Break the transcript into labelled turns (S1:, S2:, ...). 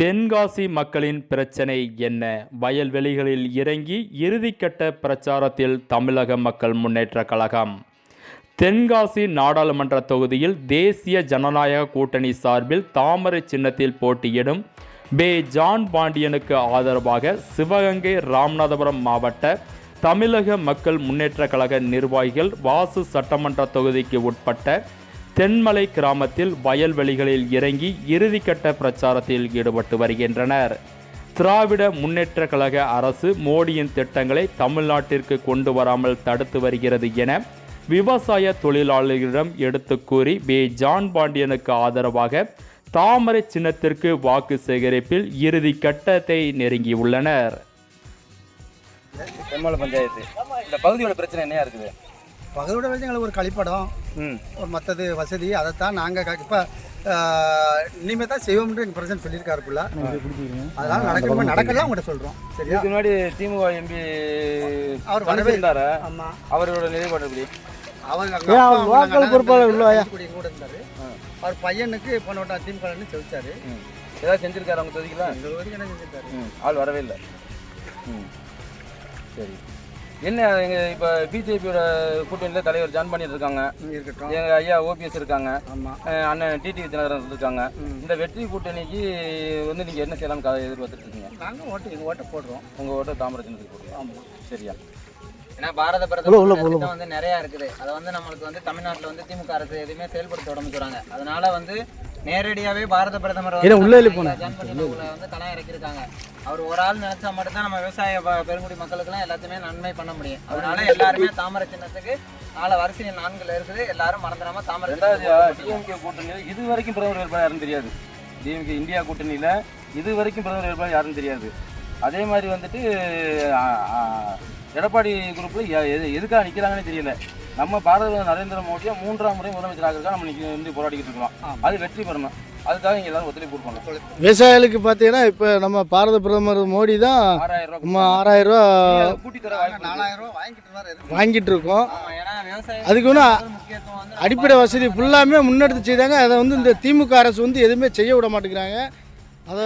S1: தென்காசி மக்களின் பிரச்சனை என்ன? வயல்வெளிகளில் இறங்கி இறுதிக்கட்ட பிரச்சாரத்தில் தமிழக மக்கள் முன்னேற்ற கழகம். தென்காசி நாடாளுமன்ற தொகுதியில் தேசிய ஜனநாயக கூட்டணி சார்பில் தாமரை சின்னத்தில் போட்டியிடும் பே. ஜான் பாண்டியனுக்கு ஆதரவாக சிவகங்கை ராமநாதபுரம் மாவட்ட தமிழக மக்கள் முன்னேற்ற கழக நிர்வாகிகள் வாசு சட்டமன்ற தொகுதிக்கு உட்பட்ட தென்மலை கிராமத்தில் வயல்வெளிகளில் இறங்கி இறுதிக்கட்ட பிரச்சாரத்தில் ஈடுபட்டு வருகின்றனர். திராவிட முன்னேற்ற கழக அரசு மோடியின் திட்டங்களை தமிழ்நாட்டிற்கு கொண்டு வராமல் தடுத்து வருகிறது என விவசாய தொழிலாளர்களிடம் எடுத்து கூறி பே ஜான் பாண்டியனுக்கு ஆதரவாக தாமரை சின்னத்திற்கு வாக்கு சேகரிப்பில் இறுதி கட்டத்தை நெருங்கியுள்ளனர்.
S2: தென்மலை பஞ்சாயத்து. இந்த பகுதியோட பிரச்சனை என்னையா இருக்குது?
S3: வச்சு எங்களுக்கு ஒரு கழிப்படம். மற்றது வசதி அதைத்தான் நாங்கள் இப்போ இனிமேல் தான் செய்வோம்னு எங்கள் பிரசன்ட் சொல்லியிருக்காருக்குள்ள அதனால நடக்கணுமா நடக்கலாம் உங்கள்கிட்ட சொல்கிறோம் சரியா?
S2: முன்னாடி திமுக எம்பி
S3: அவர் வரவே
S2: இருந்தாரு?
S3: ஆமாம்
S2: அவரோட நிலைப்பாடு எப்படி?
S3: அவங்க
S4: local பொறுப்பாளர் இல்லையா?
S3: கூட இருந்தார். அவர் பையனுக்கு போன வட்டம் திமுகன்னு செவிச்சாரு.
S2: ம். ஏதாவது செஞ்சிருக்காரு அவங்க தொகுதிக்கல
S3: எங்கள் வரைக்கும் என்ன செஞ்சிருக்காரு?
S2: ஆள் வரவே இல்லை. ம். சரி. என்ன எங்க இப்போ பிஜேபியோட கூட்டணியில் தலைவர் ஜான் பண்ணிட்டு இருக்காங்க.
S3: இருக்கட்டும்.
S2: எங்க ஐயா ஓபிஎஸ் இருக்காங்க. அண்ணன் டிடி தினகரன் இருக்காங்க. இந்த வெற்றி கூட்டணிக்கு வந்து நீங்க என்ன செய்யலாம்னு எதிர்பார்த்துட்டு இருக்கீங்க
S3: நாங்கள் ஓட்டு எங்கள் ஓட்டை போடுறோம்.
S2: உங்க ஓட்ட தாமரை சின்னத்துக்கு போடுறோம்
S3: ஆமாம்
S2: சரியா.
S5: ஏன்னா பாரத பிரதமர் வந்து நிறைய இருக்குது. அதை வந்து நம்மளுக்கு வந்து தமிழ்நாட்டுல வந்து திமுக அரசு எதுவுமே செயல்படுத்த விட மாட்டேங்கிறாங்க அதனால வந்து நேரடியாவே பாரத பிரதமர்
S4: ஏன்னா உள்ள
S5: வந்து களம் இறக்கியிருக்காங்க. அவர் ஒரு ஆள் நினைச்சா மட்டும்தான் நம்ம விவசாய பெருங்குடி மக்களுக்கெல்லாம் எல்லாத்தையுமே நன்மை பண்ண முடியும். அதனால எல்லாருமே தாமரை சின்னத்துக்கு நாலு வரிசை நான்குல இருக்குது. எல்லாரும் மறந்துடாம தாமரை
S2: டிஎம்கே கூட்டணியில் இது வரைக்கும் பிரதமர் வேட்பாளர் யாருன்னு தெரியாது. டிஎம்கே இந்தியா கூட்டணியில் இது வரைக்கும் பிரதமர் வேட்பாளர் யாருன்னு தெரியாது. அதே மாதிரி வந்துட்டு எடப்பாடி குரூப்பில் எதுக்காக நிற்கிறாங்கன்னு தெரியல. நம்ம பாரத பிரதமர் நரேந்திர மோடியை மூன்றாம் முறை முதலமைச்சர் ஆகிறதுக்காக நம்ம நிக்க- வந்து போராடிக்கிட்டு இருக்கோம். அது வெற்றி பெறணும். அதுக்காக இங்கே எல்லாரும் ஒத்துழைப்பு கொடுக்கணும்.
S4: விவசாயிகளுக்கு பார்த்தீங்கன்னா இப்போ நம்ம பாரத பிரதமர் மோடி தான்
S2: ஆறாயிரம்
S4: நம்ம
S2: ரூபாய்
S4: ஆறாயிரம் ரூபா
S2: கூட்டி தர.
S3: நாலாயிரம் வாங்கிட்டு
S4: இருக்கோம். அதுக்கு ஒன்றும் அடிப்படை வசதி ஃபுல்லாமே முன்னெடுத்து செய்தாங்க. அதை வந்து இந்த திமுக அரசு வந்து எதுவுமே செய்ய விட மாட்டேங்கிறாங்க. அதை